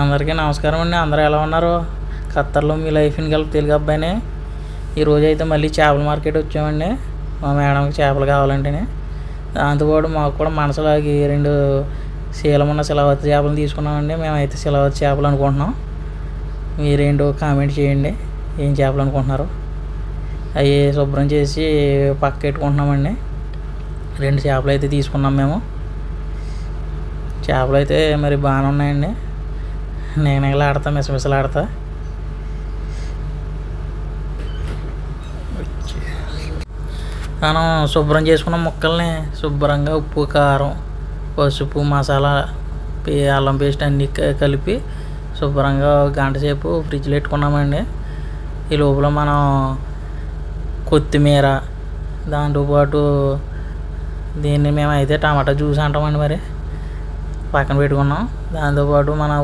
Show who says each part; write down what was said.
Speaker 1: అందరికీ నమస్కారం అండి. అందరూ ఎలా ఉన్నారు? ఖత్తర్లో మీ లైఫ్ని కలిపి తెలుగు అబ్బాయిని. ఈరోజు అయితే మళ్ళీ చేపల మార్కెట్ వచ్చామండి. మా మేడంకి చేపలు కావాలంటేనే. దాంతోపాటు మాకు కూడా మనసులోకి రెండు శీలమున్న శిలవతి చేపలు తీసుకున్నామండి. మేమైతే శిలవతి చేపలు అనుకుంటున్నాం. మీరేంటో కామెంట్ చేయండి. ఏం చేపలు అనుకుంటున్నారు? అవి శుభ్రం చేసి పక్క పెట్టుకుంటున్నామండి. రెండు చేపలు అయితే తీసుకున్నాం మేము. చేపలు అయితే మరి బాగానే ఉన్నాయండి. నిగనిగలాడతా మిసమిసలాడతా? మనం శుభ్రం చేసుకున్న ముక్కల్ని శుభ్రంగా ఉప్పు కారం పసుపు మసాలా పే- అల్లం పేస్ట్ అన్నీ కలిపి శుభ్రంగా గంట సేపు ఫ్రిడ్జ్లో పెట్టుకున్నామండి. ఈ లోపల మనం కొత్తిమీర దాంతోపాటు దీన్ని మేమైతే టమాటా జ్యూస్ అంటామండి మరి. పక్కన పెట్టుకున్నాం. దాంతోపాటు మన